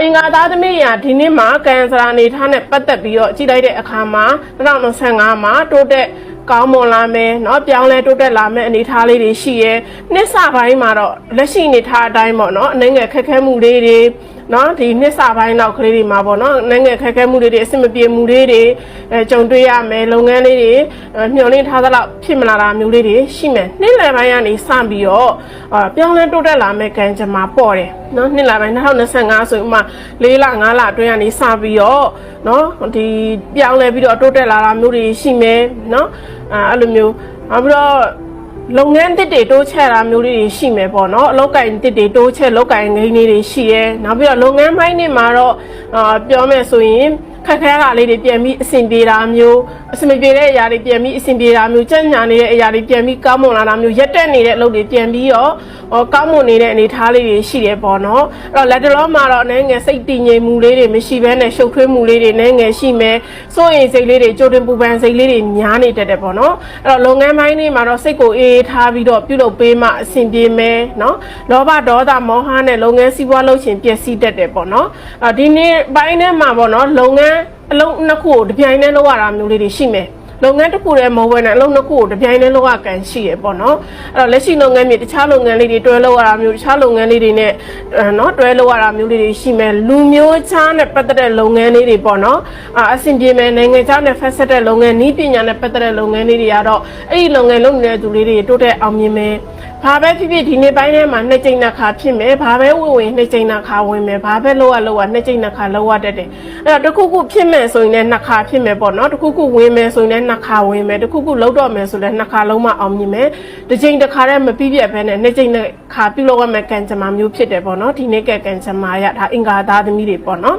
အင်္ဂါသားသမီးရာဒီနှစ်မှာကံစရာနေထားနဲ့ပတ်သက်ပြီးတော့ကြည့်လိုက်တဲ့အခါမှာ2025မှာတိုးတက်ကောင်းမွန်လာမယ်เนาะပြောင်းလဲတိုးတက်လာမယ်အနေထားလေးတွေရှိရဲနှစ်စပိုင်းမှာတော့လက်ရှိအနေထားအတိုင်းပေါ့เนาะအနေငယ်ခက်ခဲမှုလေးတွေ နော်ဒီနှစ်စာပိုင်းနောက်ကလေးတွေမှာပေါ့နော်နိုင်ငံခက်ခဲမှုတွေတွေအဆင်မပြေမှုတွေတွေအဲကြုံတွေ့ရမယ်လုပ်ငန်းလေးတွေမျှော်လင့်ထားသလောက်ဖြစ်မလာတာမျိုးလေးတွေရှိမယ်နှစ်လပိုင်းကနေစပြီးတော့ပြောင်းလဲတိုးတက်လာမယ့်ကံကြမ္မာပေါ်တယ်နော်နှစ်လပိုင်း2025ဆိုဥမာ၄လ5လအတွင်းကနေစပြီးတော့နော်ဒီပြောင်းလဲပြီးတော့တိုးတက်လာတာမျိုးတွေရှိမယ်နော်အဲအဲ့လိုမျိုးနောက်ပြီးတော့ လုပ်ငန်းတစ်တွေတိုးချဲ့တာမျိုးလေးတွေရှိမယ်ပေါ့နော်အလောက်ကင်တစ်တွေတိုးချဲ့လောက်ကင်ငိမ်းလေးတွေရှိရဲနောက်ပြီးတော့လုပ်ငန်းပိုင်းတွေမှာတော့အာပြောမယ်ဆိုရင် ခက်ခဲတာလေးတွေပြန်ပြီးအဆင်ပြေတာမျိုးအဆင်မပြေတဲ့အရာတွေပြန်ပြီးအဆင်ပြေတာမျိုးကြံ့ညာနေတဲ့အရာတွေပြန်ပြီးကောင်းမွန်လာတာမျိုးရက်တက်နေတဲ့အလုပ်တွေပြန်ပြီးတော့ဟောကောင်းမွန်နေတဲ့အနေအထားလေးတွေရှိတယ်ပေါ့နော်အဲ့တော့လက်တလောမှာတော့အနေငယ်စိတ်တည်ငြိမ်မှုလေးတွေမရှိဘဲနဲ့ရှုပ်ထွေးမှုလေးတွေအနေငယ်ရှိမယ်စိုးရင်စိတ်လေးတွေကြိုတင်ပူပန်စိတ်လေးတွေများနေတတ်တယ်ပေါ့နော်အဲ့တော့လုပ်ငန်းပိုင်းတွေမှာတော့စိတ်ကိုအေးအေးထားပြီးတော့ပြုလုပ်ပေးမှအဆင်ပြေမယ်နော်လောဘဒေါသမောဟနဲ့လုပ်ငန်းစီးပွားလုပ်ချင်ပျက်စီးတတ်တယ်ပေါ့နော်အဲ့ဒီနေ့ပိုင်းထဲမှာပေါ့နော်လုပ်ငန်း အလုံးနှစ်ခုကိုတစ်ပြိုင်တည်းလုပ်ရတာမျိုးလေးတွေရှိမယ်လုပ်ငန်းတစ်ခုတည်းမဟုတ်ဘဲနဲ့အလုပ်နှစ်ခုကိုတစ်ပြိုင်တည်းလုပ်ရကန်ရှိရပေါ့နော်အဲ့တော့လက်ရှိလုပ်ငန်းမြေတခြားလုပ်ငန်းလေးတွေတွဲလုပ်ရတာမျိုးတခြားလုပ်ငန်းလေးတွေနဲ့အဲနော်တွဲလုပ်ရတာမျိုးလေးတွေရှိမယ်လူမျိုးခြားနဲ့ပတ်သက်တဲ့လုပ်ငန်းလေးတွေပေါ့နော်အာအဆင်ပြေမယ်နိုင်ငံခြားနဲ့ဖက်ဆက်တဲ့လုပ်ငန်းနည်းပညာနဲ့ပတ်သက်တဲ့လုပ်ငန်းလေးတွေကတော့အဲ့ဒီလုပ်ငန်းလုပ်နေတဲ့သူလေးတွေတိုးတက်အောင်မြင်မယ် ဘာပဲဖြစ်ဖြစ်ဒီနေ့ပိုင်းထဲမှာနှစ်ကြိမ်နှစ်ခါဖြစ်မယ်ဘာပဲဝင်ဝင်နှစ်ကြိမ်နှစ်ခါဝင်မယ်ဘာပဲလောက်ရလောက်ရနှစ်ကြိမ်နှစ်ခါလောက်ရတတ်တယ်အဲ့တော့တစ်ခုခုဖြစ်မယ်ဆိုရင်လည်းနှစ်ခါဖြစ်မယ်ပေါ့နော်တစ်ခုခုဝင်မယ်ဆိုရင်လည်းနှစ်ခါဝင်မယ်တစ်ခုခုလောက်တော့မယ်ဆိုလည်းနှစ်ခါလုံးမအောင်မြင်မယ်တစ်ကြိမ်တစ်ခါတည်းမပြီးပြတ်ဘဲနဲ့နှစ်ကြိမ်နှစ်ခါပြုလုပ်ရမယ်ကံကြမ္မာမျိုးဖြစ်တယ်ပေါ့နော်ဒီနေ့ကကံကြမ္မာရဒါအင်္ဂါသားသမီးတွေပေါ့နော်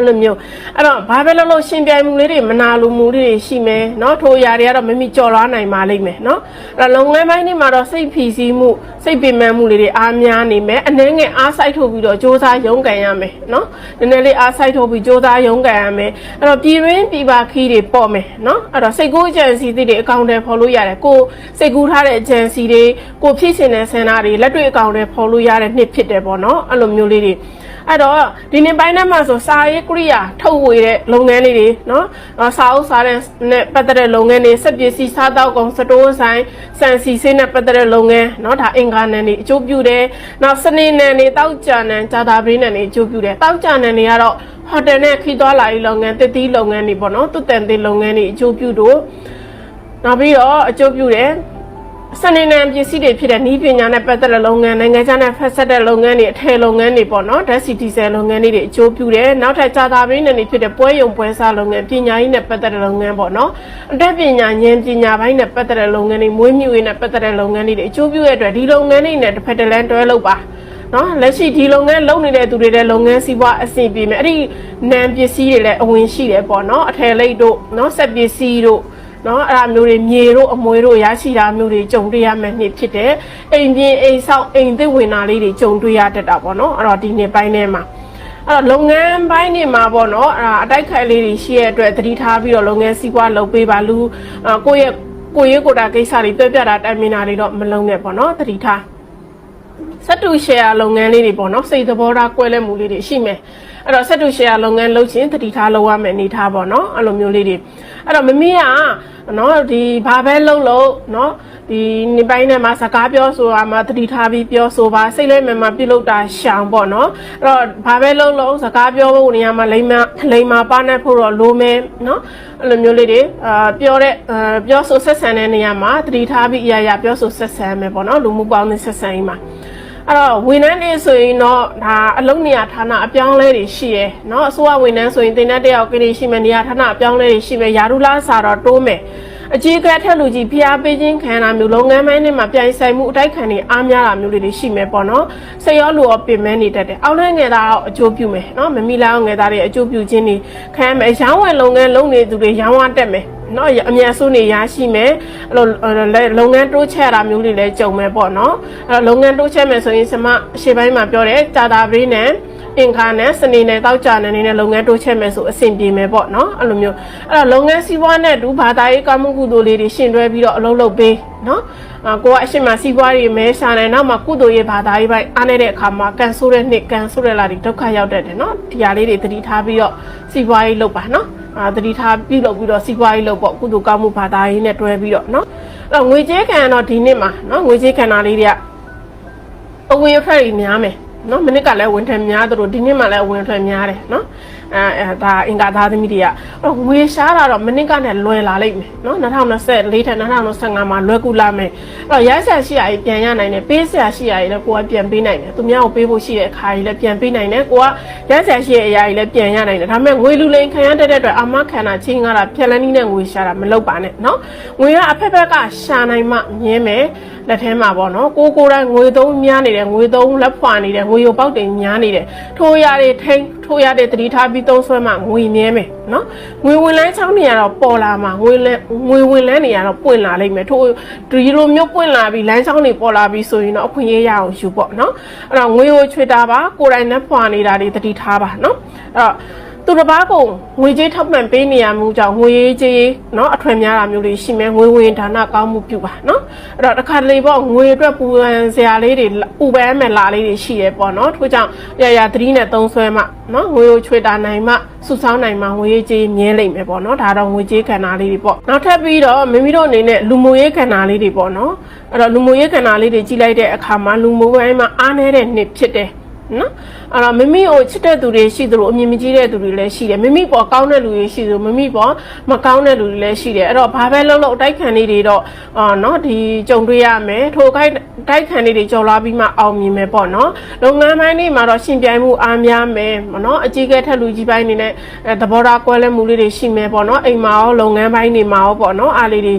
အဲ့လိုမျိုးအဲ့တော့ဘာပဲလုပ်လို့ရှင်ပြိုင်မှုလေးတွေမနာလိုမှုလေးတွေရှိမယ်เนาะထိုအရာတွေကတော့မမိကြော်လွားနိုင်ပါလိမ့်မယ်เนาะအဲ့တော့လုပ်ငန်းပိုင်းတွေမှာတော့စိတ်ဖြီစည်းမှုစိတ်ပင်ပန်းမှုလေးတွေအားများနေမယ်အနှဲငယ်အားစိုက်ထုတ်ပြီးတော့စ조사ရုန်းကန်ရမယ်เนาะနည်းနည်းလေးအားစိုက်ထုတ်ပြီးစ조사ရုန်းကန်ရမယ်အဲ့တော့ပြည်ရင်းပြည်ပါခီးတွေပေါ့မယ်เนาะအဲ့တော့စိတ်ကူးအကြံစီတွေအကောင့်တွေဖော်လို့ရတယ်ကိုစိတ်ကူးထားတဲ့အကြံစီတွေကိုဖြစ်ရှင်တဲ့ဆန္ဒတွေလက်တွေ့အကောင့်တွေဖော်လို့ရတဲ့နှစ်ဖြစ်တယ်ပေါ့เนาะအဲ့လိုမျိုးလေးတွေ အဲ့တော့ဒီနေ့ပိုင်းထဲမှာဆိုစာရေးကိရိယာထုတ်ဝေတဲ့လုပ်ငန်းလေးတွေနော်အော်စာအုပ်စာတမ်းနဲ့ပတ်သက်တဲ့လုပ်ငန်းတွေစက်ပစ္စည်းစားတောက်ကုန်စတိုးဆိုင်စံစီဆေးနဲ့ပတ်သက်တဲ့လုပ်ငန်းနော်ဒါအင်္ဂါနံတွေအကျိုးပြုတယ်နောက်စနေနံတွေတောက်ကြနံဂျာတာပရင်းနံတွေအကျိုးပြုတယ်တောက်ကြနံတွေကတော့ဟိုတယ်နဲ့ခီးသွားလာရေးလုပ်ငန်းတစ်သီးလုပ်ငန်းတွေပေါ့နော်သူတန်သေးလုပ်ငန်းတွေအကျိုးပြုတို့နောက်ပြီးတော့အကျိုးပြုတယ် စနေနံပစ္စည်းတွေဖြစ်တဲ့နီးပညာနဲ့ပတ်သက်တဲ့လုပ်ငန်းနိုင်ငံခြားနဲ့ဖက်ဆက်တဲ့လုပ်ငန်းတွေအထည်လုပ်ငန်းတွေပေါ့နော်ဓာတ်စီဒီဇယ်လုပ်ငန်းတွေအကျိုးပြုတယ်နောက်ထပ်ကြာတာပရင်းတွေဖြစ်တဲ့ပွဲရုံပွဲစားလုပ်ငန်းပညာရေးနဲ့ပတ်သက်တဲ့လုပ်ငန်းပေါ့နော်အတတ်ပညာဉာဏ်ပညာပိုင်းနဲ့ပတ်သက်တဲ့လုပ်ငန်းတွေမွေးမြူရေးနဲ့ပတ်သက်တဲ့လုပ်ငန်းတွေအကျိုးပြုရတဲ့အတွက်ဒီလုပ်ငန်းတွေနဲ့တစ်ဖက်တစ်လမ်းတွဲလုပ်ပါနော်လက်ရှိဒီလုပ်ငန်းလုပ်နေတဲ့သူတွေတဲ့လုပ်ငန်းစီးပွားအဆင်ပြေမယ်အဲ့ဒီနံပစ္စည်းတွေလည်းအဝင်ရှိတယ်ပေါ့နော်အထည်လိပ်တို့နော်စက်ပစ္စည်းတို့ နော်အဲ့ဒါမျိုးတွေမြေတို့အမွေတို့ရရှိတာမျိုးတွေကြုံတွေ့ရမယ်နှစ်ဖြစ်တယ်အိမ်ပြင်အိမ်ဆောက်အိမ်သစ်ဝင်တာလေးတွေကြုံတွေ့ရတတ်တာပေါ့နော်အဲ့တော့ဒီနေ့ပိုင်းထဲမှာအဲ့တော့လုပ်ငန်းပိုင်းတွေမှာပေါ့နော်အဲ့ဒါအတိုက်ခိုက်လေးတွေရှိရတဲ့အတွက်သတိထားပြီးတော့လုပ်ငန်းစီးပွားလုပ်ပေးပါလူအာကိုယ့်ရဲ့ကိုယ့်ရဲ့ကိုယ်တာကိစ္စတွေပြပြတာတိုင်ပင်တာတွေတော့မလုပ်နဲ့ပေါ့နော်သတိထားစက်တူရှယ်ယာလုပ်ငန်းလေးတွေပေါ့နော်စိတ်သဘောထားကွဲလဲမှုလေးတွေရှိမယ် အဲ့တော့စက်တူရှယ်ယာလုပ်ငန်းလုပ်ချင်းတတိထားလုပ်ရမယ်အနေထားပေါ့နော်အဲ့လိုမျိုးလေးတွေအဲ့တော့မမီးကနော်ဒီဘာပဲလုပ်လို့နော်ဒီနေပိုင်းထဲမှာစကားပြောဆိုတာမှတတိထားပြီးပြောဆိုပါစိတ်လဲမှန်မှပြုလုပ်တာရှောင်ပေါ့နော်အဲ့တော့ဘာပဲလုပ်လို့စကားပြောဖို့နေရာမှာလိမ္မာလိမ္မာပါနဲ့ဖို့တော့လိုမယ်နော်အဲ့လိုမျိုးလေးတွေအာပြောတဲ့အာပြောဆိုဆက်ဆံတဲ့နေရာမှာတတိထားပြီးအရာရာပြောဆိုဆက်ဆံမယ်ပေါ့နော်လူမှုပေါင်းတဲ့ဆက်ဆံရေးမှာ အဲ့တော့ဝန်ထမ်းတွေဆိုရင်တော့ဒါအလုံးနေရာဌာနအပြောင်းလဲတွေရှိရယ်เนาะအစိုးရဝန်ထမ်းဆိုရင်တင်တဲ့တယောက်ကနေရှိမယ်နေရာဌာနအပြောင်းလဲတွေရှိမယ်ယာရုလားစာတော့တိုးမယ် အကြီးအကဲထက်လူကြီးဖျားပေးခြင်းခံတာမျိုးလုပ်ငန်းပိုင်းတွေမှာပြိုင်ဆိုင်မှုအတိုက်ခံတွေအားများတာမျိုးတွေရှိမယ်ပေါ့နော်စိတ်ရောလူရောပင်မဲနေတတ်တယ်အောင်းနှငယ်သားအကျိုးပြုမယ်နော်မမီလာငယ်သားတွေအကျိုးပြုခြင်းတွေခံရမယ်ရောင်းဝယ်လုပ်ငန်းလုပ်နေသူတွေရောင်းဝတက်မယ်နော်အမြန်ဆုံးနေရရှိမယ်အဲ့လိုလုပ်ငန်းတိုးချဲ့တာမျိုးတွေလည်းကြုံမယ်ပေါ့နော်အဲ့တော့လုပ်ငန်းတိုးချဲ့မယ်ဆိုရင်ကျွန်မအရှေ့ပိုင်းမှာပြောတယ်တာတာဘေးနဲ့ အင်္ဂါနဲ့စနေနဲ့တောက်ကြနေနဲ့လုပ်ငန်းတိုးချဲ့မယ်ဆိုအဆင်ပြေမယ်ပေါ့နော်အဲ့လိုမျိုးအဲ့တော့လုပ်ငန်းစီးပွားနဲ့ဒူဘာသာရေးကောင်းမှုကုသိုလ်လေးတွေရှင်တွဲပြီးတော့အလုပ်လုပ်ပေးနော်အာကိုကအရှိမစီးပွားရေးမဲရှာနေနောက်မှကုသိုလ်ရေးဘာသာရေးပိုင်းအားနေတဲ့အခါမှာကန်ဆိုးတဲ့နှစ်ကန်ဆိုးတဲ့လာတွေဒုက္ခရောက်တတ်တယ်နော်ဒီဟာလေးတွေသတိထားပြီးတော့စီးပွားရေးလုပ်ပါနော်အာသတိထားပြီးလုပ်ပြီးတော့စီးပွားရေးလုပ်ပေါ့ကုသိုလ်ကောင်းမှုဘာသာရေးနဲ့တွဲပြီးတော့နော်အဲ့တော့ငွေကြေးခံတော့ဒီနှစ်မှာနော်ငွေကြေးခံတာလေးတွေကအဝင်ထွက်တွေများမယ် နော်မနစ်ကလည်းဝင်ထွက်များတို့ဒီနှစ်မှလည်းဝင်ထွက်များတယ်နော်အဲအဲဒါအင်္ဂါသားသမီးတွေကအဲ့တော့ငွေရှားတာတော့မနစ်ကနဲ့လွယ်လာလိမ့်မယ်နော်2024ထက်2025မှာလွယ်ကူလာမယ်အဲ့တော့ရိုက်ဆက်ရှိရည်ပြန်ရနိုင်တယ်ပေးဆက်ရှိရည်လည်းကိုကပြန်ပေးနိုင်တယ်သူများကိုပေးဖို့ရှိတဲ့အခါကြီးလည်းပြန်ပေးနိုင်တယ်ကိုကရိုက်ဆက်ရှိရဲ့အရာကြီးလည်းပြန်ရနိုင်တယ်ဒါပေမဲ့ငွေလူလိန်ခံရတဲ့အတွက်အမခံတာချင်းကားတာဖြက်လန်းနည်းနဲ့ငွေရှာတာမလုပ်ပါနဲ့နော်ငွေကအဖက်ဖက်ကရှာနိုင်မှမြင်မယ် လက်ထဲမှာပေါ့နော်ကိုကိုတိုင်းငွေသုံးများနေတယ်ငွေသုံးလက်ဖွာနေတယ်ငွေရုပ်ပေါက်တွေများနေတယ်ထိုးရတဲ့ထိန်းထိုးရတဲ့တတိထားပြီးသုံးဆွဲမှငွေမြဲမယ်နော်ငွေဝင်လန်းချောင်းနေရတော့ပေါ်လာမှာငွေလဲငွေဝင်လန်းနေရတော့ပွင့်လာလိမ့်မယ်ထိုးဒီလိုမျိုးပွင့်လာပြီးလမ်းချောင်းတွေပေါ်လာပြီးဆိုရင်တော့အခွင့်အရေးရအောင်ယူပေါ့နော်အဲ့တော့ငွေကိုချွေတာပါကိုယ်တိုင်နဲ့ဖွာနေတာတွေတတိထားပါနော်အဲ့တော့ သူတစ်ပါးကိုငွေကြေးထောက်ပံ့ပေးနေရမှုကြောင့်ငွေကြေးเนาะအထွေများတာမျိုးတွေရှိမယ်ငွေဝင်ဒါနကောင်းမှုပြုပါเนาะအဲ့တော့တစ်ခါတလေပေါ့ငွေအတွက်ပူပန်စရာလေးတွေပူပန်မဲ့လာလေးတွေရှိရပေါ့เนาะထို့ကြောင့်ရရသတိနဲ့သုံးဆွဲမှเนาะငွေကိုချွေတာနိုင်မှစုဆောင်းနိုင်မှငွေကြေးမြဲလိမ့်မယ်ပေါ့เนาะဒါတော့ငွေကြေးခန္ဓာလေးတွေပေါ့နောက်ထပ်ပြီးတော့မိမိတို့အနေနဲ့လူမှုရေးခန္ဓာလေးတွေပေါ့เนาะအဲ့တော့လူမှုရေးခန္ဓာလေးတွေကြီးလိုက်တဲ့အခါမှာလူမှုပိုင်းမှာအားနည်းတဲ့နှစ်ဖြစ်တယ်နော် အဲ့တော့မိမိကိုချစ်တဲ့သူတွေရှိသလိုအမြင်မကြီးတဲ့သူတွေလည်းရှိတယ်မိမိပေါ်ကောင်းတဲ့လူတွေရှိသလိုမိမိပေါ်မကောင်းတဲ့လူတွေလည်းရှိတယ်အဲ့တော့ဘာပဲလုပ်လို့အတိုက်ခံနေတွေတော့အာနော်ဒီကြုံတွေ့ရမယ်ထိုခိုက်တိုက်ခံနေတွေကြော်လာပြီးမှအောင်မြင်မယ်ပေါ့နော်လုပ်ငန်းပိုင်းတွေမှာတော့ရှင်ပြိုင်မှုအားများမယ်နော်အကြီးကဲထက်လူကြီးပိုင်းနေနဲ့သဘောထားကွဲလဲမှုလေးတွေရှိမယ်ပေါ့နော်အိမ်မှာရောလုပ်ငန်းပိုင်းတွေမှာရောပေါ့နော်အားလေးတွေ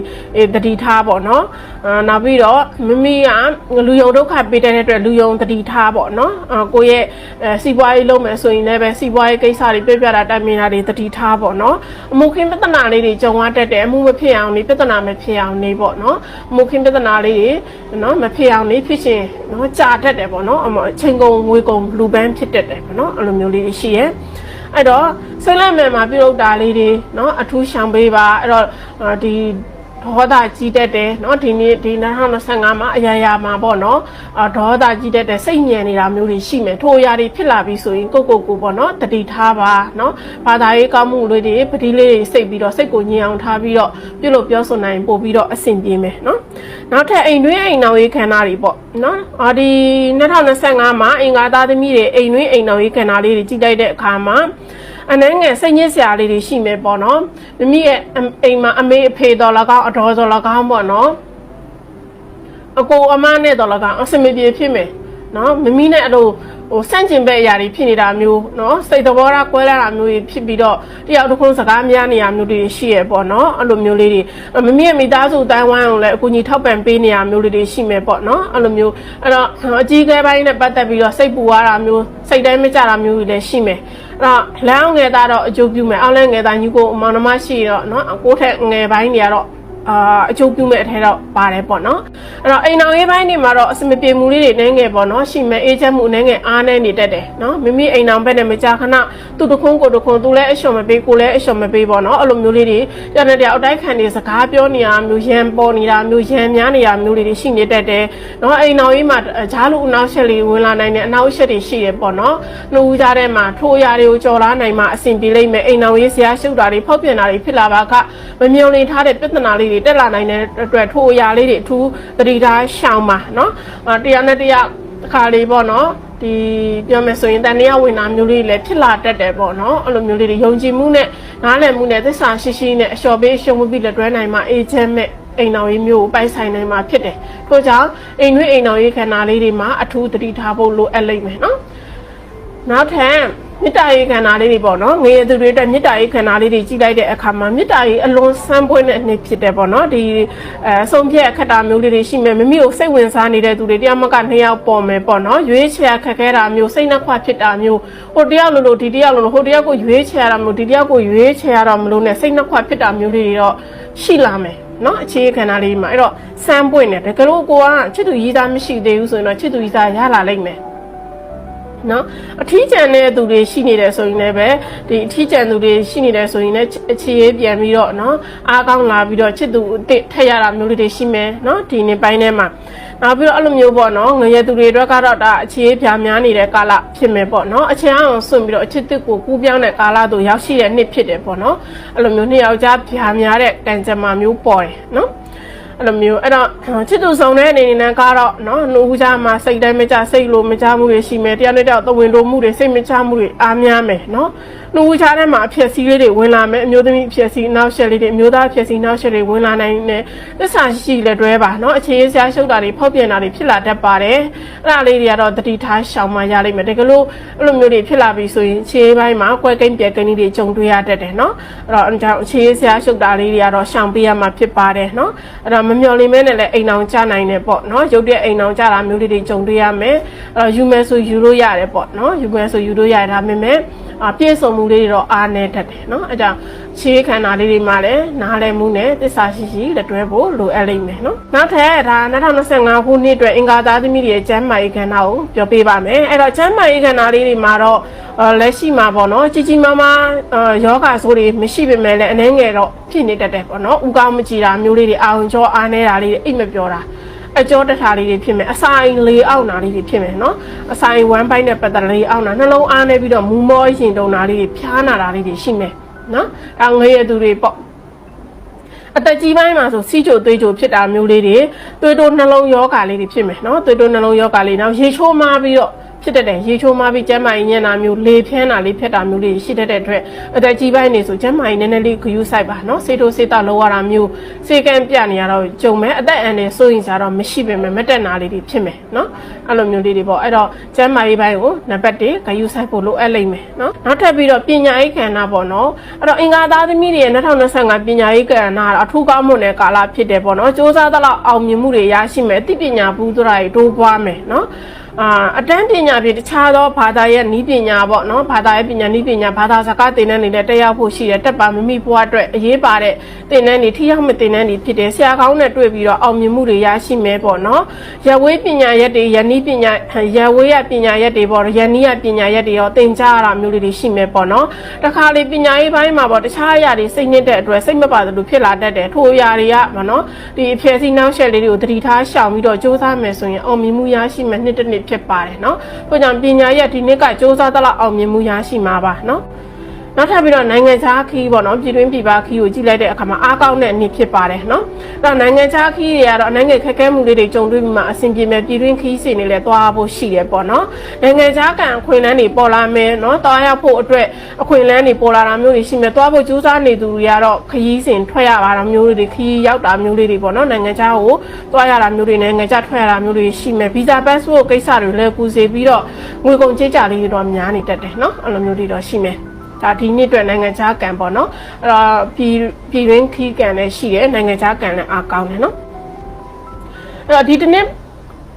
တတိထားပေါ့နော်အာနောက်ပြီးတော့မိမိကလူယုံဒုက္ခပေးတဲ့အတွက်လူယုံတတိထားပေါ့နော်အာကိုယ့်ရအဲစီးပွားရေးလုပ်မယ်ဆိုရင်လည်းပဲစီးပွားရေးကိစ္စတွေပြပြတာတိုင်ပင်တာတွေတတိထားပေါ့နော်အမှုခင်းပြဿနာလေးတွေကြုံရတတ်တယ်အမှုမဖြစ်အောင်နေပြဿနာမဖြစ်အောင်နေပေါ့နော်အမှုခင်းပြဿနာလေးတွေနော်မဖြစ်အောင်နေဖြစ်ရှင်နော်ကြာတတ်တယ်ပေါ့နော်အမအချိန်ကုန်ငွေကုန်လူပန်းဖြစ်တတ်တယ်ပေါ့နော်အဲ့လိုမျိုးလေးတွေရှိရဲ့အဲ့တော့ဆွေးနွေးမယ်မှာပြုလုပ်တာလေးတွေเนาะအထူးရှောင်ပေးပါအဲ့တော့ဒီ ဒေါသကြီးတတ်တယ်เนาะဒီနေ့ဒီ2025မှာအရာရာမှာပေါ့เนาะအာဒေါသကြီးတတ်တယ်စိတ်ညံနေတာမျိုးတွေရှိမယ်ထိုအရာတွေဖြစ်လာပြီဆိုရင်ကိုကိုကိုပေါ့เนาะတတိထားပါเนาะဘာသာရေးကောင်းမှုလေးတွေပတိလေးတွေစိတ်ပြီးတော့စိတ်ကိုညင်အောင်ထားပြီးတော့ပြုလို့ပြောဆိုနိုင်ပို့ပြီးတော့အဆင်ပြေမယ်เนาะနောက်ထပ်အိမ်တွင်းအိမ်နောက်ရေးခန္ဓာတွေပေါ့เนาะအာဒီ2025မှာအင်္ဂါသားသမီးတွေအိမ်တွင်းအိမ်နောက်ရေးခန္ဓာလေးတွေကြီးလိုက်တဲ့အခါမှာ အနှမ်းငယ်စိတ်ညစ်စရာလေးတွေရှိမယ်ပေါ့နော်မိမိရဲ့အိမ်မှာအမေအဖေတော်လကောင်းအတော်တော်လကောင်းပေါ့နော်အကိုအမနဲ့တော်လကောင်းအစမပြေဖြစ်မယ်နော်မမီနဲ့အဲ့လိုဟိုစန့်ကျင်ဘက်အရာတွေဖြစ်နေတာမျိုးနော်စိတ်သဘောထားကွဲလာတာမျိုးတွေဖြစ်ပြီးတော့တယောက်တစ်ခုစကားများနေရမျိုးတွေရှိရပေါ့နော်အဲ့လိုမျိုးလေးတွေမမီရဲ့မိသားစုတိုင်းဝိုင်းအောင်လည်းအကူကြီးထောက်ပံ့ပေးနေရမျိုးလေးတွေရှိမယ်ပေါ့နော်အဲ့လိုမျိုးအဲ့တော့အကြီးကဲပိုင်းနဲ့ပတ်သက်ပြီးတော့စိတ်ပူရတာမျိုးစိတ်တိုင်းမကြတာမျိုးတွေလည်းရှိမယ် အဲ့တော့လမ်းငယ်သားတော့အကျိုးပြုမယ်အောက်လဲငယ်သားညီကိုအမောင်နှမရှိတော့နော်ကိုထက်ငယ်ပိုင်းတွေကတော့ အာအကျိုးပြုမဲ့အထက်တော့ပါတယ်ပေါ့နော်အဲ့တော့အိမ်အောင်ရေးပိုင်းတွေမှာတော့အစမပြေမှုလေးတွေနည်းငယ်ပေါ့နော်ရှိမဲ့အေးချမ်းမှုနည်းငယ်အားနည်းနေတတ်တယ်နော်မိမိအိမ်အောင်ဘက်နဲ့မကြာခဏသူ့တခွန်းကိုတခွန်းသူလည်းအလျှော်မပေးကိုလည်းအလျှော်မပေးပေါ့နော်အဲ့လိုမျိုးလေးတွေကြတဲ့တရားအတိုက်ခံနေစကားပြောနေရမျိုးရန်ပေါ်နေတာမျိုးရန်များနေရမျိုးလေးတွေရှိနေတတ်တယ်နော်အိမ်အောင်ရေးမှာဂျားလူအနောက်ချက်လေးဝင်လာနိုင်တဲ့အနောက်ချက်တွေရှိရပေါ့နော်နှူးကြတဲ့မှာထိုးအရာတွေကိုကြော်လာနိုင်မှာအဆင်ပြေလိမ့်မယ်အိမ်အောင်ရေးဆရာရှုပ်တာတွေဖောက်ပြန်တာတွေဖြစ်လာပါကမမြုံနေထားတဲ့ပြဿနာလေးတွေတွေတက်လာနိုင်တဲ့အတွက်ထိုအရာလေးတွေအထူးသတိထားရှောင်ပါနော်တရားနဲ့တရားတစ်ခါလေးပေါ့နော်ဒီပြောမယ်ဆိုရင်တန်တရားဝင်တာမျိုးလေးလည်းဖြစ်လာတတ်တယ်ပေါ့နော်အဲ့လိုမျိုးလေးတွေယုံကြည်မှုနဲ့နားလည်မှုနဲ့သစ္စာရှိရှိနဲ့အလျှော်ပေးရှုံးမှုပြီးလက်တွဲနိုင်မှအေဂျင့်မဲ့အိမ်တော်ရေးမျိုးကိုပိုင်ဆိုင်နိုင်မှာဖြစ်တယ်။ထို့ကြောင့်အိမ်တွင်းအိမ်တော်ရေးခန္ဓာလေးတွေမှာအထူးသတိထားဖို့လိုအပ်လိမ့်မယ်နော်။နောက်ထပ် မေတ္တာရေးခန္ဓာလေးတွေပေါ့နော်ငရေသူတွေအတွက်မေတ္တာရေးခန္ဓာလေးတွေကြီးလိုက်တဲ့အခါမှာမေတ္တာရေးအလွန်ဆန်းပွင့်တဲ့အနေဖြစ်တယ်ပေါ့နော်ဒီအဲဆုံးဖြတ်အခက်တာမျိုးလေးတွေရှိမယ်မိမိကိုစိတ်ဝင်စားနေတဲ့သူတွေတရားမကနှစ်ယောက်ပေါ်မယ်ပေါ့နော်ရွေးချယ်ခက်ခဲတာမျိုးစိတ်နှခွဖြစ်တာမျိုးဟိုတယောက်လိုလိုဒီတယောက်လိုလိုဟိုတယောက်ကိုရွေးချယ်ရတာမျိုးဒီတယောက်ကိုရွေးချယ်ရတာမလို့နဲ့စိတ်နှခွဖြစ်တာမျိုးလေးတွေတော့ရှိလာမယ်နော်အခြေခန္ဓာလေးမှာအဲ့တော့စမ်းပွင့်တယ်တကယ်လို့ကိုကချစ်သူရည်သားမရှိသေးဘူးဆိုရင်တော့ချစ်သူရည်သားရလာလိမ့်မယ် နော်အထီးကျန်တဲ့သူတွေရှိနေတယ်ဆိုရင်လည်းပဲဒီအထီးကျန်သူတွေရှိနေတယ်ဆိုရင်လည်းအခြေရေးပြန်ပြီးတော့နော်အားကောင်းလာပြီးတော့ချစ်သူအစ်စ်ထက်ရတာမျိုးလေးတွေရှိမယ်နော်ဒီနေ့ပိုင်းထဲမှာနောက်ပြီးတော့အဲ့လိုမျိုးပေါ့နော်ငရေသူတွေအတွက်ကတော့ဒါအခြေရေးပြများနေတဲ့ကာလဖြစ်မယ်ပေါ့နော်အချင်းအောင်ဆွန့်ပြီးတော့အချစ်တစ်ကိုကူးပြောင်းတဲ့ကာလတို့ရောက်ရှိတဲ့နှစ်ဖြစ်တယ်ပေါ့နော်အဲ့လိုမျိုးနှစ်ယောက်ျားပြများတဲ့ကံကြမ္မာမျိုးပေါ်တယ်နော် အဲ့လိုမျိုးအဲ့တော့ချစ်သူဆောင်တဲ့အနေနဲ့ကတော့နော်နှုတ်ကြားမှာစိတ်တိုင်းမကြစိတ်လိုမကြမှုတွေရှိမယ်တရားနဲ့တောက်သဝင်တိုးမှုတွေစိတ်မချမှုတွေအားများမယ်နော်နှုတ်ကြားထဲမှာအဖြစ်စည်းလေးတွေဝင်လာမယ်အမျိုးသမီးအဖြစ်စည်းနောက်ဆက်လေးတွေအမျိုးသားအဖြစ်စည်းနောက်ဆက်တွေဝင်လာနိုင်တယ်သစ္စာရှိရှိလက်တွဲပါနော်အခြေအစရာရှုပ်တာတွေဖောက်ပြန်တာတွေဖြစ်လာတတ်ပါတယ်အဲ့ဒါလေးတွေကတော့တတိထားရှောင်မှရလိမ့်မယ်တကယ်လို့အဲ့လိုမျိုးတွေဖြစ်လာပြီဆိုရင်ခြေပိုင်းမှာကွဲကိန်းပြက်ကိန်းတွေကြုံတွေ့ရတတ်တယ်နော်အဲ့တော့အကြောင်းအခြေအစရာရှုပ်တာလေးတွေကတော့ရှောင်ပေးရမှာဖြစ်ပါတယ်နော်အဲ့တော့မမျော်လင့်မဲနဲ့လည်းအိမ်အောင်ကြနိုင်တယ်ပေါ့နော်ရုပ်တဲ့အိမ်အောင်ကြတာမျိုးလေးတွေကြုံတွေ့ရမယ်အဲ့တော့ယူမယ်ဆိုယူလို့ရတယ်ပေါ့နော်ယူမယ်ဆိုယူလို့ရတယ်ဒါပေမဲ့အ ပြည့်စုံမှုလေးတွေတော့အားနေတတ်တယ်နော်အဲကြောင့်ခြေခန္ဓာလေးတွေမှာလည်းနားလည်မှုနဲ့သစ္စာရှိရှိလက်တွဲဖို့လိုအပ်လိမ့်မယ်နော်နောက်ထပ်ဒါ2025ခုနှစ်အတွက်အင်္ဂါသားသမီးတွေရဲ့ကျမ်းမာရေးခန္ဓာကိုပြောပြပါမယ်အဲ့တော့ကျမ်းမာရေးခန္ဓာလေးတွေမှာတော့အော်လက်ရှိမှာပေါ့နော်ကြီးကြီးမားမားအာယောဂဆိုးတွေမရှိပေမဲ့လည်းအနှဲငယ်တော့ဖြစ်နေတတ်တယ်ပေါ့နော်ဥကောင်းမကြည်တာမျိုးလေးတွေအာရုံကြောအားနေတာလေးတွေအိတ်မပြောတာ အကျောတထားလေးတွေဖြစ်မယ်အဆိုင်လေးအောက်နာလေးတွေဖြစ်မယ်နော်အဆိုင်ဝမ်းပိုင်းနဲ့ပတ်သက်လေးအောက်နာနှလုံးအားနေပြီးတော့မူမောရင်တုံတာလေးတွေဖျားနာတာလေးတွေရှိမယ်နော်ဒါငရေသူတွေပေါ့အတက်ကြီးပိုင်းမှာဆိုစီးချိုသွေးချိုဖြစ်တာမျိုးလေးတွေသွေးတိုးနှလုံးယောဂါလေးတွေဖြစ်မယ်နော်သွေးတိုးနှလုံးယောဂါလေးနောက်ရေချိုးမာပြီးတော့ ဖြစ်တတ်တယ်ရေချိုးမာပြီးကျန်းမာရေးညံ့တာမျိုးလေဖြန်းတာလေးဖြစ်တာမျိုးလေးရှိတတ်တဲ့အတွက်အတက်ကြီးပိုင်းနေဆိုကျန်းမာရေးနည်းနည်းလေးဂယူးဆိုင်ပါနော်စေတိုးစေတောက်လောရတာမျိုးစေကံပြနေရတော့ကြုံမယ်အသက်အန္တရာယ်စိုးရင်စားတော့မရှိပေမဲ့မတက်နာလေးတွေဖြစ်မယ်နော်အဲ့လိုမျိုးလေးတွေပေါ့အဲ့တော့ကျန်းမာရေးပိုင်းကိုနံပါတ်1ဂယူးဆိုင်ဖို့လိုအပ်လိမ့်မယ်နော်နောက်ထပ်ပြီးတော့ပညာရေးကဏ္ဍပေါ့နော်အဲ့တော့အင်္ဂါသားသမီးတွေရဲ့2025ပညာရေးကဏ္ဍကတော့အထူးကောင်းမွန်တဲ့ကာလဖြစ်တယ်ပေါ့နော်စ조사သလောက်အောင်မြင်မှုတွေရရှိမယ်သိပညာဘူးသရာတွေတိုးပွားမယ်နော် အာအတန်းပညာဖြင့်တခြားသောဘာသာရဲ့ဤပညာပေါ့နော်ဘာသာရဲ့ပညာဤပညာဘာသာစကားသင်တန်းတွေလည်းတက်ရောက်ဖို့ရှိတယ်တက်ပါမမိဘွားအတွက်အရေးပါတဲ့သင်တန်းတွေထိရောက်မဲ့သင်တန်းတွေဖြစ်တယ်ဆရာကောင်းနဲ့တွေ့ပြီးတော့အောင်မြင်မှုတွေရရှိမယ်ပေါ့နော်ရဝေးပညာရက်တွေယနီးပညာရဝေးရပညာရက်တွေပေါ့ယနီးရပညာရက်တွေရောသင်ကြားရတာမျိုးလေးတွေရှိမယ်ပေါ့နော်တခါလေပညာရေးပိုင်းမှာပေါ့တခြားအရာတွေစိတ်ညစ်တဲ့အတွက်စိတ်မပါသလိုဖြစ်လာတတ်တယ်ထိုအရာတွေကပေါ့နော်ဒီအဖြည့်စီနောက်ဆက်လေးတွေကိုသတိထားရှောင်ပြီးတော့စူးစမ်းမယ်ဆိုရင်အောင်မြင်မှုရရှိမယ်နှစ်တစ်နှစ်ဖြစ်ပါတယ်နော်။ဒါကြောင့်ပညာရက်ဒီနှစ်ကစူးစမ်းသလောက်အောင်မြင်မှုရရှိမှာပါနော်။ နောက်ထပ်ပြီးတော့နိုင်ငံခြားခီးပေါ့နော်ပြည်တွင်းပြည်ပခီးကိုကြည့်လိုက်တဲ့အခါမှာအားကောင်းတဲ့အနေဖြစ်ပါတယ်နော်။အဲ့တော့နိုင်ငံခြားခီးတွေကတော့နိုင်ငံခက်ခဲမှုလေးတွေကြုံတွေ့ပြီးမှအဆင်ပြေမဲ့ပြည်တွင်းခီးစီနေလဲသွားဖို့ရှိတယ်ပေါ့နော်။နိုင်ငံခြားကံအခွင့်အလမ်းတွေပေါ်လာမယ်နော်။သွားရောက်ဖို့အတွက်အခွင့်အလမ်းတွေပေါ်လာတာမျိုးတွေရှိမယ်။သွားဖို့ကြိုးစားနေသူတွေကတော့ခရီးစဉ်ထွက်ရပါတာမျိုးတွေခရီးရောက်တာမျိုးလေးတွေပေါ့နော်။နိုင်ငံခြားကိုသွားရတာမျိုးတွေနိုင်ငံခြားထွက်ရတာမျိုးတွေရှိမယ်။ visa passport ကိစ္စတွေလည်းပူစေပြီးတော့ငွေကုန်ကြေးကြလေးတွေတော့များနေတတ်တယ်နော်။အဲ့လိုမျိုးတွေတော့ရှိမယ်။ ဒါဒီနှစ်အတွက်နိုင်ငံခြားကံပေါ့နော်အဲ့တော့ပြည်ပြည်ရင်းခီးကံလည်းရှိတယ်နိုင်ငံခြားကံလည်းအားကောင်းတယ်နော်အဲ့တော့ဒီတစ်နှစ်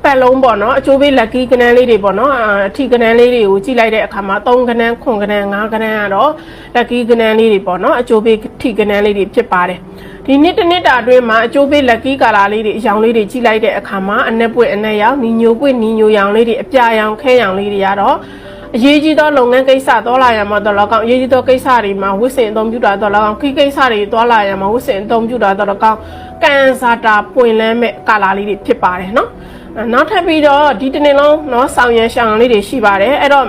ပတ်လုံးပေါ့နော်အချိုးပေး lucky ကနန်းလေးတွေပေါ့နော်အာအထီကနန်းလေးတွေကိုကြည့်လိုက်တဲ့အခါမှာ3ကနန်း9ကနန်း5ကနန်းကတော့ lucky ကနန်းလေးတွေပေါ့နော်အချိုးပေးထီကနန်းလေးတွေဖြစ်ပါတယ်ဒီနှစ်တစ်နှစ်တာအတွင်းမှာအကျိုးပေး lucky ကာလာလေးတွေအယောင်လေးတွေကြည့်လိုက်တဲ့အခါမှာအနက်ပွင့်အနက်ရောင်ညီညိုပွင့်ညီညိုရောင်လေးတွေအပြာရောင်ခဲရောင်လေးတွေကတော့ အရေးကြီးသောလုပ်ငန်းကိစ္စသွားလာရမှာတော့လောက်ကောင်အရေးကြီးသောကိစ္စတွေမှာဝစ်စင်အသုံးပြုတာတော့လောက်ကောင်ခိကိစ္စတွေသွားလာရမှာဝစ်စင်အသုံးပြုတာတော့လောက်ကောင်ကန်ဆာတာပွင့်လန်းမဲ့ကာလာလေးတွေဖြစ်ပါတယ်နော်အဲနောက်ထပ်ပြီးတော့ဒီတစ်နေ့လုံးเนาะဆောင်ရန်ရှောင်လေးတွေရှိပါတယ်အဲ့တော့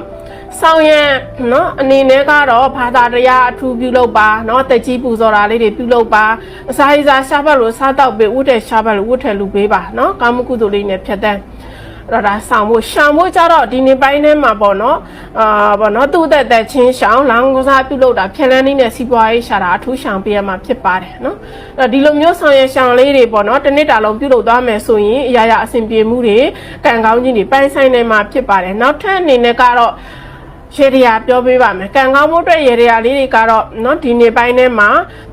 ဆောင်ရန်เนาะအနေနဲ့ကတော့ဘာသာတရားအထူးပြုလုပ်ပါเนาะတက်ကြီးပူဇော်တာလေးတွေပြုလုပ်ပါအစာရစာရှားပတ်လို့စားတော့ပေးဥတဲ့ရှားပတ်လို့ဥထဲလူပေးပါเนาะကာမကုသိုလ်လေးနဲ့ဖြတ်တန်း တော့ဒါဆောင်ဖို့ရှောင်ဖို့ကြတော့ဒီနေ့ပိုင်းထဲမှာပေါ့နော်အာပေါ့နော်သူ့သက်သက်ချင်းရှောင်လောင်းကစားပြုတ်လို့တာဖြက်လန်းနေနဲ့စီးပွားရေးရှာတာအထူးရှောင်ပေးရမှာဖြစ်ပါတယ်နော်အဲ့တော့ဒီလိုမျိုးဆောင်ရရှောင်လေးတွေပေါ့နော်တစ်နှစ်တာလုံးပြုတ်လို့သွားမယ်ဆိုရင်အရာရာအဆင်ပြေမှုတွေကံကောင်းခြင်းတွေပိုင်းဆိုင်နေမှာဖြစ်ပါတယ်နောက်ထပ်အနေနဲ့ကတော့ ရေဒီယာပြောပေးပါမယ်။ကံကောင်းမှုအတွက်ရေဒီယာလေးတွေကတော့နော်ဒီနေ့ပိုင်းထဲမှာ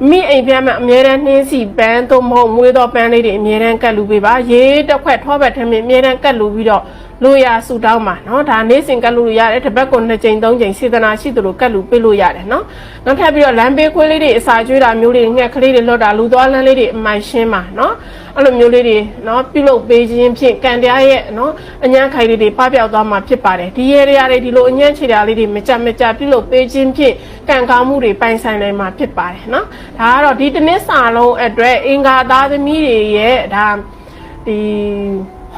မိအိမ်ပြန်မှအမြဲတမ်းနှင်းစီပန်းသို့မဟုတ်မွေးသောပန်းလေးတွေအမြဲတမ်းကတ်လူပေးပါ။ရေတစ်ခွက်ထောဘက်ထမင်းအမြဲတမ်းကတ်လူပြီးတော့ လူရဆူတောင်းပါနော်ဒါနေ့စဉ်ကတ်လို့ရတယ်တစ်ပတ်ကို2ကြိမ်3ကြိမ်စေတနာရှိသလိုကတ်လို့ပေးလို့ရတယ်နော်နောက်ထပ်ပြီးတော့လမ်းပေးခွေးလေးတွေအစာကျွေးတာမျိုးတွေငှက်ကလေးတွေလွတ်တာလူသွားလမ်းလေးတွေအမှန်ရှင်းပါနော်အဲ့လိုမျိုးလေးတွေနော်ပြုလုပ်ပေးခြင်းဖြင့်ကံတရားရဲ့နော်အညာခိုင်လေးတွေပပျောက်သွားမှာဖြစ်ပါတယ်ဒီရေတရားတွေဒီလိုအညာခြေတရားလေးတွေမကြမကြပြုလုပ်ပေးခြင်းဖြင့်ကံကောင်းမှုတွေပိုင်ဆိုင်နိုင်မှာဖြစ်ပါတယ်နော်ဒါကတော့ဒီတနည်းစာလုံးအတွက်အင်္ဂါသားသမီးတွေရဲ့ဒါဒီ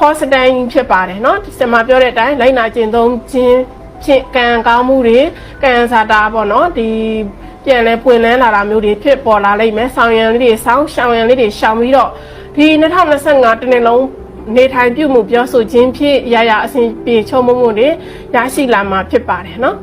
ဟောစတန်ဖြစ်ပါတယ်เนาะဒီစမပြောတဲ့အတိုင်းလိုက်နာကျင့်သုံးခြင်းဖြင့်ကံကောင်းမှုတွေကံစားတာပေါ့เนาะဒီပြန်လဲပွင့်လန်းလာတာမျိုးတွေဖြစ်ပေါ်လာလိမ့်မယ်ဆောင်ရံလေးတွေစောင်းရှောင်ရံလေးတွေရှောင်ပြီးတော့ဒီ2025တနေ့လုံးနေထိုင်ပြုမှုပြောဆိုခြင်းဖြင့်ရာရာအစဉ်ပြေချုံမှုမှုတွေရရှိလာမှာဖြစ်ပါတယ်เนาะ